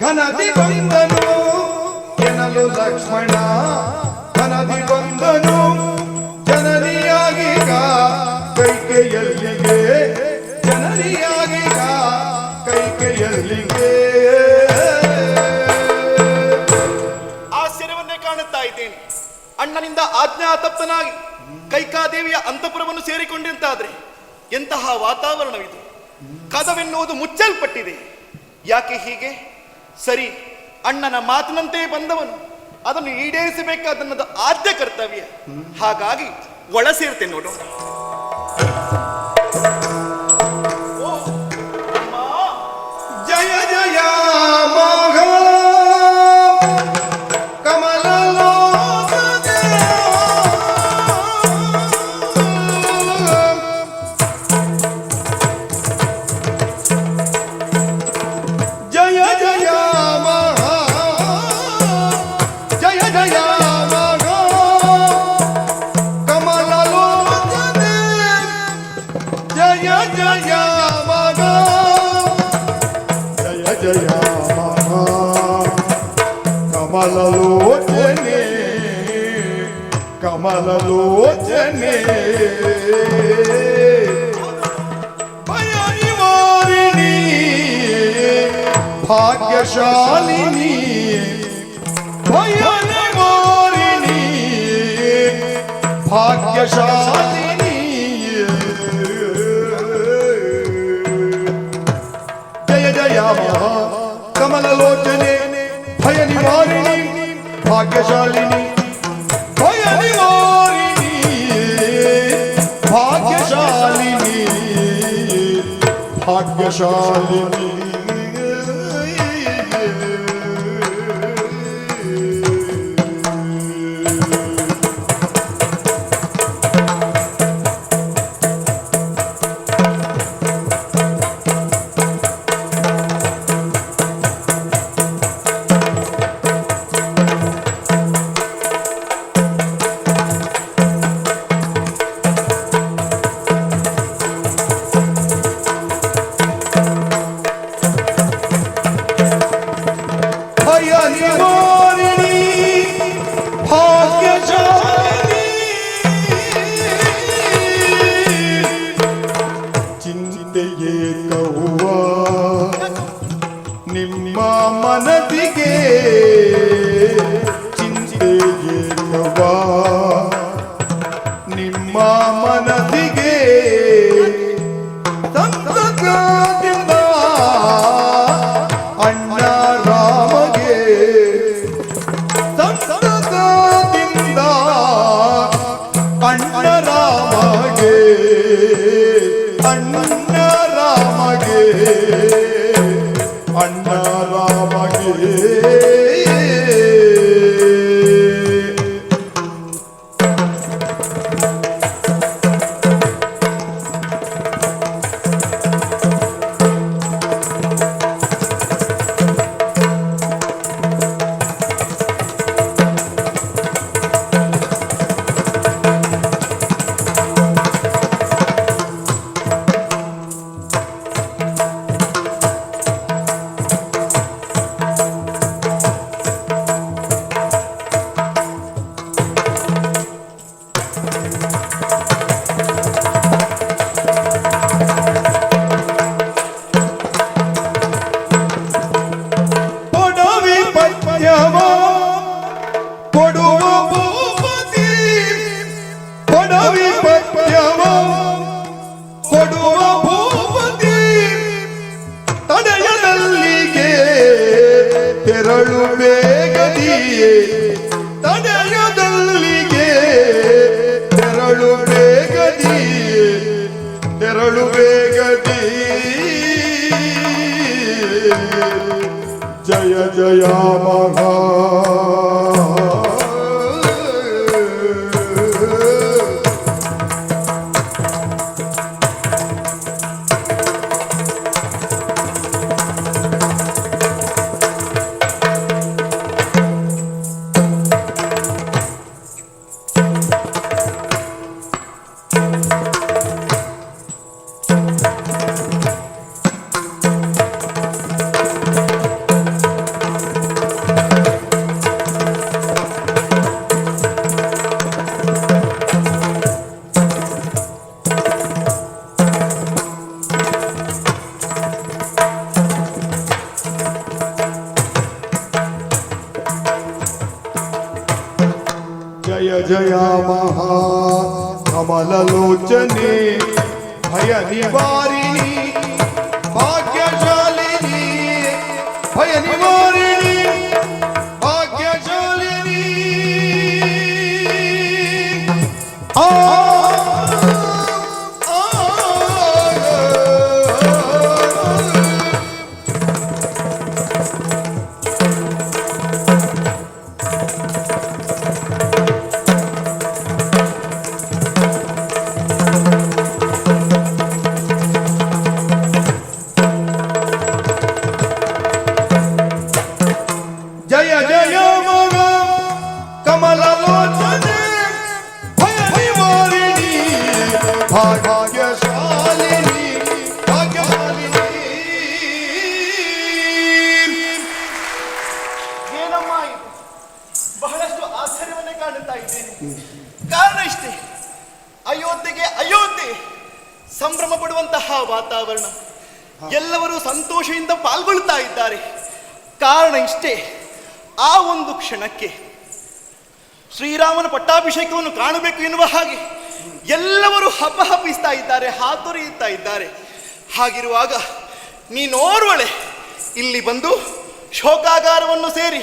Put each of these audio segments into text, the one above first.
ಘನದಿ ಬಂದನು ಎನ್ನಲು ಲಕ್ಷ್ಮಣ ಘನದಿ ಬಂದನು ಜನರಿಯಾಗಿಗ ಕೈಕೆಯಲ್ಲಿಗೆ ಜನರಿಯಾಗಿಗ ಕೈಕೆಯಲ್ಲಿಗೆ. ಆಶ್ಚರ್ಯವನ್ನೇ ಕಾಣುತ್ತಾ ಇದ್ದೇನೆ. ಅಣ್ಣನಿಂದ ಆಜ್ಞಾತಪ್ತನಾಗಿ ಕೈಕಾದೇವಿಯ ಅಂತಪುರವನ್ನು ಸೇರಿಕೊಂಡಿಂತಾದ್ರೆ ಎಂತಹ ವಾತಾವರಣವಿದು. ಕದವೆನ್ನುವುದು ಮುಚ್ಚಲ್ಪಟ್ಟಿದೆ. ಯಾಕೆ ಹೀಗೆ? ಸರಿ ಅಣ್ಣನ ಮಾತಿನಂತೆ ಬಂದವನು. ಅದನ್ನು ಈಡೇರಿಸಬೇಕಾದ ಆದ್ಯ ಕರ್ತವ್ಯ. ಹಾಗಾಗಿ ಒಳ ಸೇರ್ತೇನೆ ನೋಡೋಣ ಕಮಲಲೋಚನೆ ಭಯ ನಿವಾರಿಣಿ ಭಾಗ್ಯಶಾಲಿನಿ ಭಯ ನಿವಾರಿಣಿ ಭಾಗ್ಯಶಾಲಿನಿ ಜಯ ಜಯ ಮಹಾ ಕಮಲಲೋಚನೆ ಭಯ ನಿವಾರಿಣಿ ಭಾಗ್ಯಶಾಲಿನಿ ভাগ্যশালী। ಜಯ ಜಯ ಮಹಾ ಜಯ ಮಹಾ ಕಮಲಲೋಚನೆ ಭಯ ನಿವಾರಿಣಿ ಭಾಗ್ಯಶಾಲಿನಿ ಭಯ ನಿವಾರಿಣಿ ಭಾಗ್ಯಶಾಲಿನಿ ಆ ಅಯೋಧ್ಯೆಗೆ ಅಯೋಧ್ಯೆ ಸಂಭ್ರಮ ಪಡುವಂತಹ ವಾತಾವರಣ ಎಲ್ಲರೂ ಸಂತೋಷದಿಂದ ಪಾಲ್ಗೊಳ್ತಾ ಇದ್ದಾರೆ. ಕಾರಣ ಇಷ್ಟೇ ಆ ಒಂದು ಕ್ಷಣಕ್ಕೆ ಶ್ರೀರಾಮನ ಪಟ್ಟಾಭಿಷೇಕವನ್ನು ಕಾಣಬೇಕು ಎನ್ನುವ ಹಾಗೆ ಎಲ್ಲವರು ಹಬ್ಬಹಬ್ಬಿಸ್ತಾ ಇದ್ದಾರೆ ಹಾತೊರೆಯುತ್ತಾ ಇದ್ದಾರೆ. ಹಾಗಿರುವಾಗ ನೀನೋರ್ವಳೆ ಇಲ್ಲಿ ಬಂದು ಶೋಕಾಗಾರವನ್ನು ಸೇರಿ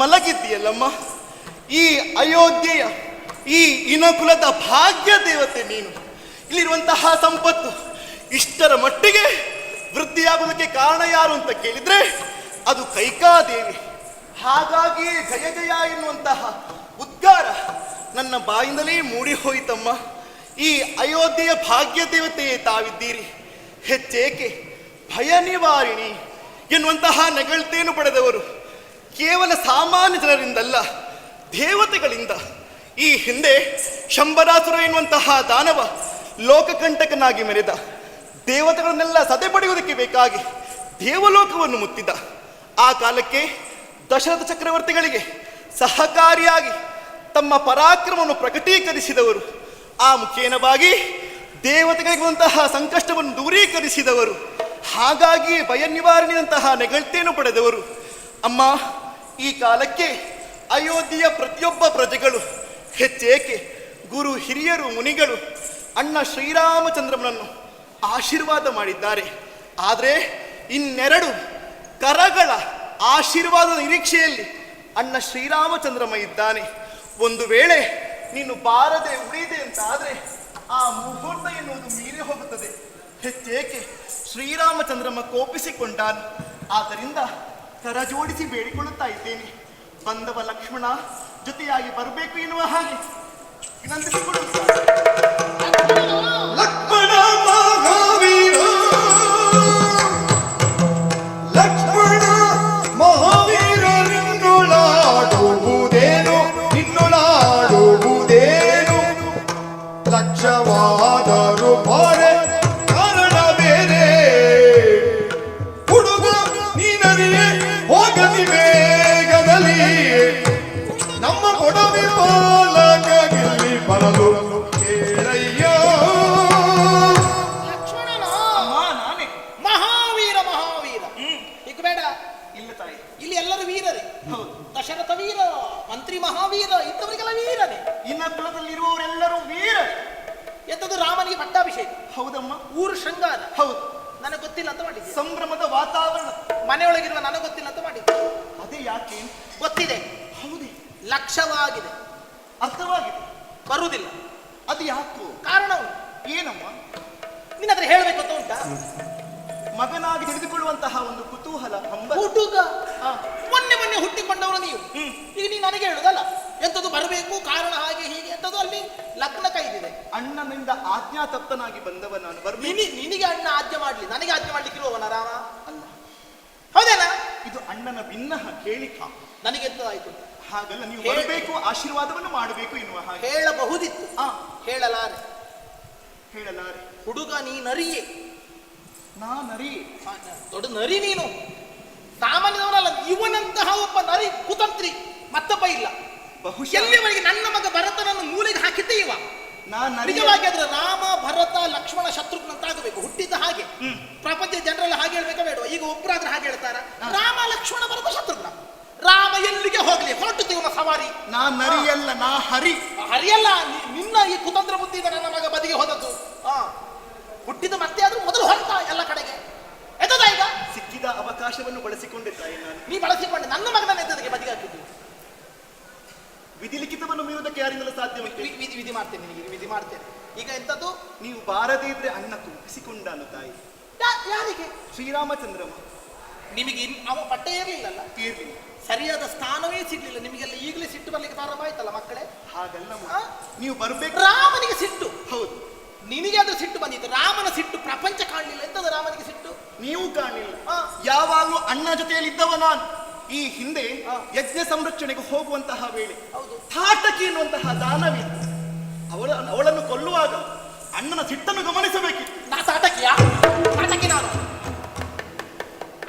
ಮಲಗಿದ್ದೀಯಲ್ಲಮ್ಮ. ಈ ಅಯೋಧ್ಯೆಯ ಈ ಇನಕುಲದ ಭಾಗ್ಯ ದೇವತೆ ನೀನು. ಇಲ್ಲಿರುವಂತಹ ಸಂಪತ್ತು ಇಷ್ಟರ ಮಟ್ಟಿಗೆ ವೃದ್ಧಿಯಾಗುವುದಕ್ಕೆ ಕಾರಣ ಯಾರು ಅಂತ ಕೇಳಿದ್ರೆ ಅದು ಕೈಕಾದೇವಿ. ಹಾಗಾಗಿ ಜಯ ಜಯ ಎನ್ನುವಂತಹ ಉದ್ಗಾರ ನನ್ನ ಬಾಯಿಂದಲೇ ಮೂಡಿ ಹೋಯಿತಮ್ಮ ಈ ಅಯೋಧ್ಯೆಯ ಭಾಗ್ಯ ದೇವತೆಯೇ ತಾವಿದ್ದೀರಿ. ಹೆಚ್ಚೇಕೆ ಭಯ ನಿವಾರಿಣಿ ಎನ್ನುವಂತಹ ನಗಳ್ತೇನು ಪಡೆದವರು ಕೇವಲ ಸಾಮಾನ್ಯ ಜನರಿಂದಲ್ಲ ದೇವತೆಗಳಿಂದ. ಈ ಹಿಂದೆ ಶಂಬರಾಸುರ ಎನ್ನುವಂತಹ ದಾನವ ಲೋಕಕಂಟಕನಾಗಿ ಮೆರೆದ ದೇವತೆಗಳನ್ನೆಲ್ಲ ಸದೆ ಪಡೆಯುವುದಕ್ಕೆ ಬೇಕಾಗಿ ದೇವಲೋಕವನ್ನು ಮುತ್ತಿದ. ಆ ಕಾಲಕ್ಕೆ ದಶರಥ ಚಕ್ರವರ್ತಿಗಳಿಗೆ ಸಹಕಾರಿಯಾಗಿ ತಮ್ಮ ಪರಾಕ್ರಮವನ್ನು ಪ್ರಕಟೀಕರಿಸಿದವರು. ಆ ಮುಖೇನವಾಗಿ ದೇವತೆಗಳಿಗುವಂತಹ ಸಂಕಷ್ಟವನ್ನು ದೂರೀಕರಿಸಿದವರು. ಹಾಗಾಗಿ ಭಯ ನಿವಾರಣೆಯಂತಹ ನೆಗಳತೆಯನ್ನು ಪಡೆದವರು. ಅಮ್ಮ, ಈ ಕಾಲಕ್ಕೆ ಅಯೋಧ್ಯೆಯ ಪ್ರತಿಯೊಬ್ಬ ಪ್ರಜೆಗಳು ಹೆಚ್ಚೇಕೆ ಗುರು ಹಿರಿಯರು ಮುನಿಗಳು ಅಣ್ಣ ಶ್ರೀರಾಮಚಂದ್ರನನ್ನು ಆಶೀರ್ವಾದ ಮಾಡಿದ್ದಾರೆ. ಆದರೆ ಇನ್ನೆರಡು ಕರಗಳ ಆಶೀರ್ವಾದ ನಿರೀಕ್ಷೆಯಲ್ಲಿ ಅಣ್ಣ ಶ್ರೀರಾಮಚಂದ್ರಮ ಇದ್ದಾನೆ. ಒಂದು ವೇಳೆ ನೀನು ಬಾರದೆ ಉಳಿದೆ ಅಂತ ಆದ್ರೆ ಆ ಮುಹೂರ್ತ ಎನ್ನುವುದು ಮೀರಿ ಹೋಗುತ್ತದೆ. ಹೆಚ್ಚೇಕೆ ಶ್ರೀರಾಮಚಂದ್ರಮ ಕೋಪಿಸಿಕೊಂಡಾನು. ಆದ್ದರಿಂದ ಕರ ಜೋಡಿಸಿ ಬೇಡಿಕೊಳ್ಳುತ್ತಾ ಇದ್ದೇನೆ. ಬಂದವ ಲಕ್ಷ್ಮಣ ಜೊತೆಯಾಗಿ ಬರಬೇಕು ಎನ್ನುವ ಹಾಗೆ ವಿನಂತಿಸಿಕೊಳ್ಳುತ್ತಾ ದಶರಥ ವೀರ ಮಂತ್ರಿ ಮಹಾವೀರ ಇಂಥವರಿಗೆಲ್ಲ ವೀರನೇ ಇನ್ನ ಕುಲದಲ್ಲಿರುವವರೆಲ್ಲರೂ ವೀರ ಎಂತದ್ದು ರಾಮನಿಗೆ ಪಟ್ಟಾಭಿಷೇಕ. ಹೌದಮ್ಮ. ಊರು ಶೃಂಗಾರ. ಹೌದು. ನನಗೆ ಗೊತ್ತಿಲ್ಲ ಅಂತ ಮಾಡಿದ್ದೆ. ಸಂಭ್ರಮದ ವಾತಾವರಣ. ಮನೆಯೊಳಗಿರುವ ನನಗೆ ಗೊತ್ತಿಲ್ಲ ಅಂತ ಮಾಡಿದ್ದೆ. ಅದೇ ಯಾಕೆ? ಗೊತ್ತಿದೆ. ಹೌದೇ. ಲಕ್ಷವಾಗಿದೆ. ಅರ್ಥವಾಗಿದೆ. ಬರುವುದಿಲ್ಲ. ಅದು ಯಾಕು? ಕಾರಣ ಏನಮ್ಮ? ನಿನ್ನ ಹತ್ರ ಹೇಳ್ಬೇಕು ಅಂತ ಉಂಟಾ? ಮಗನಾಗಿ ತಿಳಿದುಕೊಳ್ಳುವಂತಹ ಒಂದು ಕುತೂಹಲ ಹಂಬಲ. ಮೊನ್ನೆ ಹುಟ್ಟಿಕೊಂಡವರು ನೀವು. ಈಗ ನೀನು ನನಗೆ ಹೇಳುದಲ್ಲ ಎಂಥದ್ದು ಬರಬೇಕು ಕಾರಣ ಹಾಗೆ ಹೀಗೆ ಎಂಥದ್ದು ಅಲ್ಲಿ ಲಗ್ನ ಕೈದಿದೆ. ಅಣ್ಣನಿಂದ ಆಜ್ಞಾ ಆಜ್ಞಾತಪ್ತನಾಗಿ ಬಂದವ ನಾನು ಬರ್ಬೇಕು. ನಿನಿ ನಿನಗೆ ಅಣ್ಣ ಆಜ್ಞೆ ಮಾಡ್ಲಿ ನನಗೆ ಆಜ್ಞೆ ಮಾಡ್ಲಿಕ್ಕೆ ಇರುವವನ ರಾಮ? ಅಲ್ಲ. ಹೌದಲ್ಲ ಇದು ಅಣ್ಣನ ಭಿನ್ನಹ ಕೇಳಿಕ. ನನಗೆ ಎಂತದಾಯ್ತು ಹಾಗಲ್ಲ ನೀವು ಹೇಳಬೇಕು ಆಶೀರ್ವಾದವನ್ನು ಮಾಡಬೇಕು ಎನ್ನುವ ಹಾಗೆ. ಹೇಳಬಹುದಿತ್ತು. ಆ. ಹೇಳಲಾರೆ. ಹೇಳಲಾರೆ. ಹುಡುಗ ನೀ ನರಿಯೇ ನಾ ನರಿ ದೊಡ್ಡ ನರಿ ನೀನು. ಸಾಮಾನ್ಯದವನಲ್ಲ ಇವನಂತಹ ಒಬ್ಬ ನರಿ ಕುತಂತ್ರಿ ಮತ್ತೊಬ್ಬ ಇಲ್ಲ. ಬಹುಶಃ. ಎಲ್ಲಿವರೆಗೆ ನನ್ನ ಮಗ ಭರತನನ್ನು ಮೂಲೆಗೆ ಹಾಕಿದ್ದೇ ಇವ? ನಾನು ನಿಜವಾಗಿ ಆದ್ರೆ ರಾಮ ಭರತ ಲಕ್ಷ್ಮಣ ಶತ್ರುಘ್ನ ಅಂತ ಆಗಬೇಕು ಹುಟ್ಟಿದ ಹಾಗೆ. ಪ್ರಪಂಚ ಜನರೆಲ್ಲ ಹಾಗೆ ಹೇಳ್ಬೇಕಾ ಬೇಡ ಈಗ ಒಬ್ಬರಾದ್ರೆ ಹಾಗೆ ಹೇಳ್ತಾರ. ರಾಮ ಲಕ್ಷ್ಮಣ ಭರತ ಶತ್ರುಘ್ನ. ರಾಮ ಎಲ್ಲಿಗೆ ಹೋಗ್ಲಿ? ಹೊರಟು ತಿವನ ಸವಾರಿ. ನಾ ನರಿಯಲ್ಲ ನಾ ಹರಿ. ಹರಿಯಲ್ಲ ನಿನ್ನ ಈ ಕುತಂತ್ರ ಬುದ್ಧಿಯಿಂದ ನನ್ನ ಮಗ ಬದಿಗೆ ಹೋದದ್ದು. ಹುಟ್ಟಿದ ಮತ್ತೆ ಆದ್ರೂ ಮೊದಲು ಹೊರತ ಎಲ್ಲ ಅವಕಾಶವನ್ನು ಬಳಸಿಕೊಂಡೆ ತಾಯಿ ನಾನು. ನೀ ಬಳಸಿಕೊಂಡೆ ನನ್ನ ಮಗನ ಎತ್ತದಕ್ಕೆ ಬದಿಗೆ ಹಾಕಿದ್ದು ವಿಧಿ ಲಿಖಿತವನ್ನು ಮೀರುವುದಕ್ಕೆ ಯಾರಿಂದಲೂ ಸಾಧ್ಯ ಉಂಟು ವಿ- ವಿಧಿ ವಿಧಿ ಮಾಡ್ತೇನೆ ನಿನಗೆ ವಿಧಿ ಮಾಡ್ತೇನೆ. ಈಗ ಎಂತದ್ದು? ನೀವು ಬಾರದೇ ಇದ್ರೆ ಅಣ್ಣ ತುಂಬಿಸಿಕೊಂಡನು ತಾಯಿ. ಯಾ- ಯಾರಿಗೆ? ಶ್ರೀರಾಮಚಂದ್ರಮ ನಿಮಗೆ ಇನ್ ಅವ ಪಟ್ಟೆ ಇರಲಿಲ್ಲಲ್ಲ ತೀರ್ಲಿ ಸರಿಯಾದ ಸ್ಥಾನವೇ ಸಿಗ್ಲಿಲ್ಲ. ನಿಮಗೆಲ್ಲ ಈಗಲೇ ಸಿಟ್ಟು ಬರ್ಲಿಕ್ಕೆ ಪ್ರಾರಂಭ ಆಯ್ತಲ್ಲ ಮಕ್ಕಳೇ? ಹಾಗಲ್ಲ ಮಗು. ಆ? ನೀವು ಬರ್ಬೇಕು. ರಾಮನಿಗೆ ಸಿಟ್ಟು. ಹೌದು. ನಿನಗೆ ಅದು ಸಿಟ್ಟು ಬಂದಿತ್ತು. ರಾಮನ ಸಿಟ್ಟು ಪ್ರಪಂಚ ಕಾಣಲಿಲ್ಲ ಎಂತದ ರಾಮನಿಗೆ ಸಿಟ್ಟು ನೀವು ಕಾಣಿಲ್ಲ. ಯಾವಾಗಲೂ ಅಣ್ಣ ಜೊತೆಯಲ್ಲಿ ಇದ್ದವ ನಾನು. ಈ ಹಿಂದೆ. ಯಜ್ಞ ಸಂರಕ್ಷಣೆಗೆ ಹೋಗುವಂತಹ ವೇಳೆ ಹೌದು. ತಾಟಕಿ ಎನ್ನುವಂತಹ ದಾನವಿತ್ತು ಅವಳ ಅವಳನ್ನು ಕೊಲ್ಲುವಾಗ ಅಣ್ಣನ ಸಿಟ್ಟನ್ನು ಗಮನಿಸಬೇಕು ನಾ ತಾಟಕಿಯ ತಾಟಕಿ ನಾನು.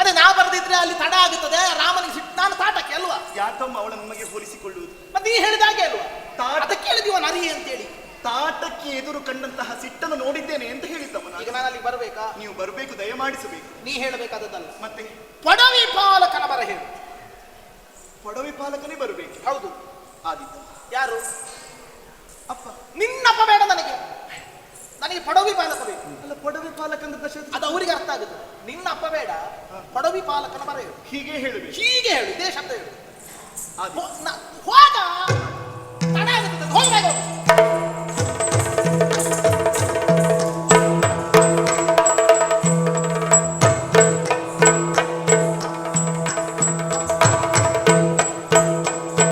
ಅದೇ ನಾ ಬರೆದಿದ್ರೆ ಅಲ್ಲಿ ತಡ ಆಗುತ್ತದೆ. ರಾಮನಿಗೆ ಸಿಟ್ಟು ನಾನು ತಾಟಕಿ ಅಲ್ವಾ? ಯಾಕಮ್ಮ ಅವಳ ನಮಗೆ ಹೋಲಿಸಿಕೊಳ್ಳುವುದು? ಮತ್ತೆ ನೀ ಹೇಳಿದಾಗೆ ಅಲ್ವಾ? ತಾಟ- ಕೇಳಿದೀವ ಹೇಳಿದೀವ ನರಿ ಅಂತೇಳಿ. ತಾಟಕ್ಕೆ ಎದುರು ಕಂಡಂತಹ ಸಿಟ್ಟನ್ನು ನೋಡಿದ್ದೇನೆ ಅಂತ ಹೇಳಿದ್ದವನು. ಈಗ ನಾನು ಅಲ್ಲಿ ಬರಬೇಕಾ? ನೀವು ಬರಬೇಕು ದಯಮಾಡಿಸಬೇಕು. ನೀ ಹೇಳಬೇಕಾದದ್ದಲ್ಲ. ಮತ್ತೆ? ಪಡವಿ ಪಾಲಕನ ಬರ ಹೇಳು. ಪಡವಿ ಪಾಲಕನೇ ಬರಬೇಕು. ಹೌದು. ಆದಿತ್ತ ಯಾರು? ಅಪ್ಪ. ನಿನ್ನಪ್ಪ ಬೇಡ ನನಗೆ. ನನಗೆ ಪಡವಿ ಪಾಲಕ ಬೇಕು. ಅಲ್ಲ ಪಡವಿ ಪಾಲಕ ಅಂತ ಪ್ರಶಸ್ತಿ ಅದು ಅವರಿಗೆ ಅರ್ಥ ಆಗುತ್ತೆ ನಿನ್ನ ಅಪ್ಪ ಬೇಡ ಪಡವಿ ಪಾಲಕನ ಬರ ಹೇಳು. ಹೀಗೆ ಹೇಳಿ ಹೀಗೆ ಹೇಳು ಇದೇ ಶಬ್ದ ಹೇಳು. ಅದು ಹೋಗ!